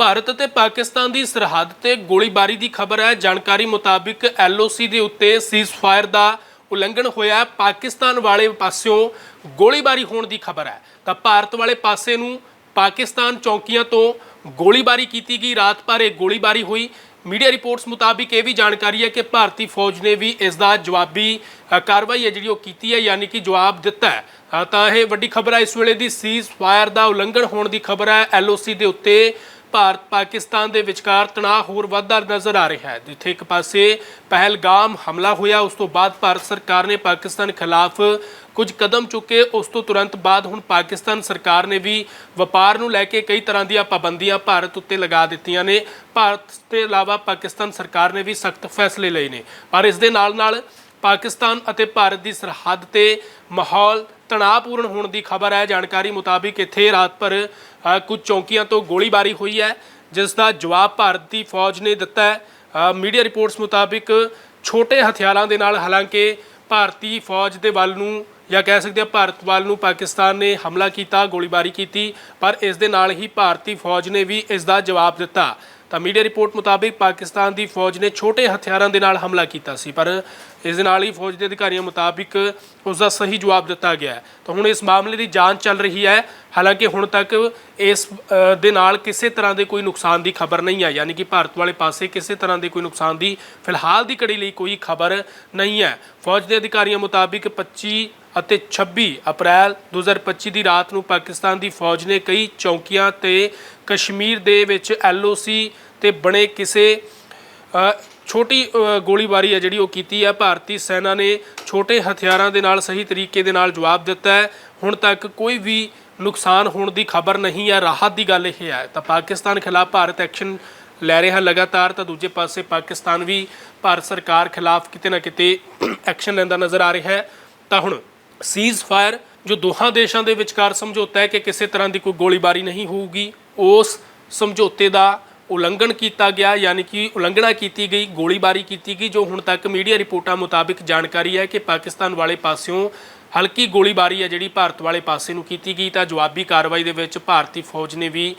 ਭਾਰਤ ਅਤੇ ਪਾਕਿਸਤਾਨ ਦੀ ਸਰਹੱਦ ਤੇ ਗੋਲੀਬਾਰੀ ਦੀ ਖਬਰ ਹੈ। ਜਾਣਕਾਰੀ ਮੁਤਾਬਿਕ ਐਲਓਸੀ ਦੇ ਉੱਤੇ ਸੀਜ਼ਫਾਇਰ ਦਾ ਉਲੰਘਣ ਹੋਇਆ। ਪਾਕਿਸਤਾਨ ਵਾਲੇ ਪਾਸਿਓਂ ਗੋਲੀਬਾਰੀ ਹੋਣ ਦੀ ਖਬਰ ਹੈ। ਤਾਂ ਭਾਰਤ ਵਾਲੇ ਪਾਸੇ ਨੂੰ ਪਾਕਿਸਤਾਨ ਚੌਕੀਆਂ ਤੋਂ ਗੋਲੀਬਾਰੀ ਕੀਤੀ ਗਈ। ਰਾਤ ਭਰ ਇਹ ਗੋਲੀਬਾਰੀ ਹੋਈ। ਮੀਡੀਆ ਰਿਪੋਰਟਸ ਮੁਤਾਬਿਕ ਇਹ ਵੀ ਜਾਣਕਾਰੀ ਹੈ ਕਿ ਭਾਰਤੀ ਫੌਜ ਨੇ ਵੀ ਇਸ ਦਾ ਜਵਾਬੀ ਕਾਰਵਾਈ ਹੈ ਜਿਹੜੀ ਉਹ ਕੀਤੀ ਹੈ, ਯਾਨੀ ਕਿ ਜਵਾਬ ਦਿੱਤਾ ਹੈ। ਤਾਂ ਇਹ ਵੱਡੀ ਖਬਰ ਹੈ। ਇਸ ਵੇਲੇ ਦੀ ਸੀਜ਼ ਫਾਇਰ ਦਾ ਉਲੰਘਣ ਹੋਣ ਦੀ ਖਬਰ ਹੈ। ਐਲਓਸੀ ਦੇ ਉੱਤੇ ਭਾਰਤ ਪਾਕਿਸਤਾਨ ਦੇ ਵਿਚਕਾਰ ਤਣਾਅ ਹੋਰ ਵੱਧਦਾ ਨਜ਼ਰ ਆ ਰਿਹਾ ਹੈ। ਜਿੱਥੇ ਇੱਕ ਪਾਸੇ ਪਹਿਲਗਾਮ ਹਮਲਾ ਹੋਇਆ, ਉਸ ਤੋਂ ਬਾਅਦ ਭਾਰਤ ਸਰਕਾਰ ਨੇ ਪਾਕਿਸਤਾਨ ਖਿਲਾਫ ਕੁਝ ਕਦਮ ਚੁੱਕੇ। ਉਸ ਤੋਂ ਤੁਰੰਤ ਬਾਅਦ ਹੁਣ ਪਾਕਿਸਤਾਨ ਸਰਕਾਰ ਨੇ ਵੀ ਵਪਾਰ ਨੂੰ ਲੈ ਕੇ ਕਈ ਤਰ੍ਹਾਂ ਦੀਆਂ ਪਾਬੰਦੀਆਂ ਭਾਰਤ ਉੱਤੇ ਲਗਾ ਦਿੱਤੀਆਂ ਨੇ। ਭਾਰਤ ਤੋਂ ਇਲਾਵਾ ਪਾਕਿਸਤਾਨ ਸਰਕਾਰ ਨੇ ਵੀ ਸਖਤ ਫੈਸਲੇ ਲਏ ਨੇ। ਪਰ ਇਸ ਦੇ ਨਾਲ ਨਾਲ ਪਾਕਿਸਤਾਨ ਅਤੇ ਭਾਰਤ ਦੀ ਸਰਹੱਦ ਤੇ ਮਾਹੌਲ ਤਣਾਅਪੂਰਨ ਹੋਣ ਦੀ ਖਬਰ ਹੈ। ਜਾਣਕਾਰੀ ਮੁਤਾਬਿਕ ਇੱਥੇ ਰਾਤ ਭਰ ਕੁਝ ਚੌਂਕੀਆਂ ਤੋਂ ਗੋਲੀਬਾਰੀ ਹੋਈ ਹੈ, ਜਿਸ ਦਾ ਜਵਾਬ ਭਾਰਤ ਦੀ ਫੌਜ ਨੇ ਦਿੱਤਾ ਹੈ। ਮੀਡੀਆ ਰਿਪੋਰਟਸ ਮੁਤਾਬਿਕ ਛੋਟੇ ਹਥਿਆਰਾਂ ਦੇ ਨਾਲ, ਹਾਲਾਂਕਿ ਭਾਰਤੀ ਫੌਜ ਦੇ ਵੱਲ ਨੂੰ ਜਾਂ ਕਹਿ ਸਕਦੇ ਹਾਂ ਭਾਰਤ ਵੱਲ ਨੂੰ ਪਾਕਿਸਤਾਨ ਨੇ ਹਮਲਾ ਕੀਤਾ, ਗੋਲੀਬਾਰੀ ਕੀਤੀ, ਪਰ ਇਸ ਦੇ ਨਾਲ ਹੀ ਭਾਰਤੀ ਫੌਜ ਨੇ ਵੀ ਇਸ ਦਾ ਜਵਾਬ ਦਿੱਤਾ। ਤਾਂ ਮੀਡੀਆ ਰਿਪੋਰਟ ਮੁਤਾਬਿਕ ਪਾਕਿਸਤਾਨ ਦੀ ਫੌਜ ਨੇ ਛੋਟੇ ਹਥਿਆਰਾਂ ਦੇ ਨਾਲ ਹਮਲਾ ਕੀਤਾ ਸੀ, ਪਰ ਇਸ ਦੇ ਨਾਲ ਹੀ ਫੌਜ ਦੇ ਅਧਿਕਾਰੀਆਂ ਮੁਤਾਬਿਕ ਉਸ ਦਾ ਸਹੀ ਜਵਾਬ ਦਿੱਤਾ ਗਿਆ ਹੈ। ਤਾਂ ਹੁਣ ਇਸ ਮਾਮਲੇ ਦੀ ਜਾਂਚ ਚੱਲ ਰਹੀ ਹੈ। ਹਾਲਾਂਕਿ ਹੁਣ ਤੱਕ ਇਸ ਦੇ ਨਾਲ ਕਿਸੇ ਤਰ੍ਹਾਂ ਦੇ ਕੋਈ ਨੁਕਸਾਨ ਦੀ ਖਬਰ ਨਹੀਂ ਹੈ ਯਾਨੀ ਕਿ ਭਾਰਤ ਵਾਲੇ ਪਾਸੇ ਕਿਸੇ ਤਰ੍ਹਾਂ ਦੇ ਕੋਈ ਨੁਕਸਾਨ ਦੀ ਫਿਲਹਾਲ ਦੀ ਘੜੀ ਲਈ ਕੋਈ ਖਬਰ ਨਹੀਂ ਹੈ। ਫੌਜ ਦੇ ਅਧਿਕਾਰੀਆਂ ਮੁਤਾਬਿਕ 25 ਅਤੇ 26 ਅਪ੍ਰੈਲ 2025 ਦੀ ਰਾਤ ਨੂੰ ਪਾਕਿਸਤਾਨ ਦੀ ਫੌਜ ਨੇ ਕਈ ਚੌਕੀਆਂ ਤੇ ਕਸ਼ਮੀਰ ਦੇ ਵਿੱਚ ਐਲਓਸੀ ਤੇ ਬਣੇ ਕਿਸੇ ਛੋਟੀ ਗੋਲੀਬਾਰੀ ਹੈ ਜਿਹੜੀ ਉਹ ਕੀਤੀ ਹੈ। ਭਾਰਤੀ ਸੈਨਾ ਨੇ ਛੋਟੇ ਹਥਿਆਰਾਂ ਦੇ ਨਾਲ ਸਹੀ ਤਰੀਕੇ ਦੇ ਨਾਲ ਜਵਾਬ ਦਿੱਤਾ ਹੈ। ਹੁਣ ਤੱਕ ਕੋਈ ਵੀ ਨੁਕਸਾਨ ਹੋਣ ਦੀ ਖਬਰ ਨਹੀਂ ਹੈ। ਰਾਹਤ ਦੀ ਗੱਲ ਇਹ ਹੈ। ਤਾਂ ਪਾਕਿਸਤਾਨ ਖਿਲਾਫ ਭਾਰਤ ਐਕਸ਼ਨ ਲੈ ਰਿਹਾ ਲਗਾਤਾਰ। ਤਾਂ ਦੂਜੇ ਪਾਸੇ ਪਾਕਿਸਤਾਨ ਵੀ ਭਾਰਤ ਸਰਕਾਰ ਖਿਲਾਫ ਕਿਤੇ ਨਾ ਕਿਤੇ ਐਕਸ਼ਨ ਲੈਂਦਾ ਨਜ਼ਰ ਆ ਰਿਹਾ ਹੈ। ਤਾਂ ਹੁਣ ਸੀਜ਼ ਫਾਇਰ ਜੋ ਦੋਹਾਂ ਦੇਸ਼ਾਂ ਦੇ ਵਿਚਕਾਰ ਸਮਝੌਤਾ ਹੈ ਕਿ ਕਿਸੇ ਤਰ੍ਹਾਂ ਦੀ ਕੋਈ ਗੋਲੀਬਾਰੀ ਨਹੀਂ ਹੋਊਗੀ, ਉਸ ਸਮਝੌਤੇ ਦਾ ਉਲੰਘਣ ਕੀਤਾ ਗਿਆ, ਯਾਨੀ ਕਿ ਉਲੰਘਣਾ ਕੀਤੀ ਗਈ, ਗੋਲੀਬਾਰੀ ਕੀਤੀ ਗਈ, ਜੋ ਹੁਣ ਤੱਕ ਮੀਡੀਆ ਰਿਪੋਰਟਾਂ ਮੁਤਾਬਿਕ ਜਾਣਕਾਰੀ ਹੈ ਕਿ ਪਾਕਿਸਤਾਨ ਵਾਲੇ ਪਾਸਿਓਂ ਹਲਕੀ ਗੋਲੀਬਾਰੀ ਹੈ ਜਿਹੜੀ ਭਾਰਤ ਵਾਲੇ ਪਾਸੇ ਨੂੰ ਕੀਤੀ ਗਈ, ਤਾਂ ਜਵਾਬੀ ਕਾਰਵਾਈ ਦੇ ਵਿੱਚ ਭਾਰਤੀ ਫੌਜ ਨੇ ਵੀ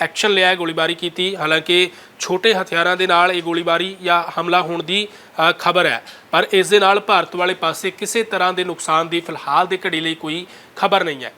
ਐਕਸ਼ਨ ਲਿਆ ਗੋਲੀਬਾਰੀ ਕੀਤੀ। ਹਾਲਾਂਕਿ ਛੋਟੇ ਹਥਿਆਰਾਂ ਦੇ ਨਾਲ ਇਹ ਗੋਲੀਬਾਰੀ ਜਾਂ ਹਮਲਾ ਹੋਣ ਦੀ ਖਬਰ ਹੈ। ਪਰ ਇਸ ਦੇ ਨਾਲ ਭਾਰਤ ਵਾਲੇ ਪਾਸੇ ਕਿਸੇ ਤਰ੍ਹਾਂ ਦੇ ਨੁਕਸਾਨ ਦੀ ਫਿਲਹਾਲ ਦੇ ਘੜੀ ਲਈ ਕੋਈ ਖਬਰ ਨਹੀਂ ਹੈ।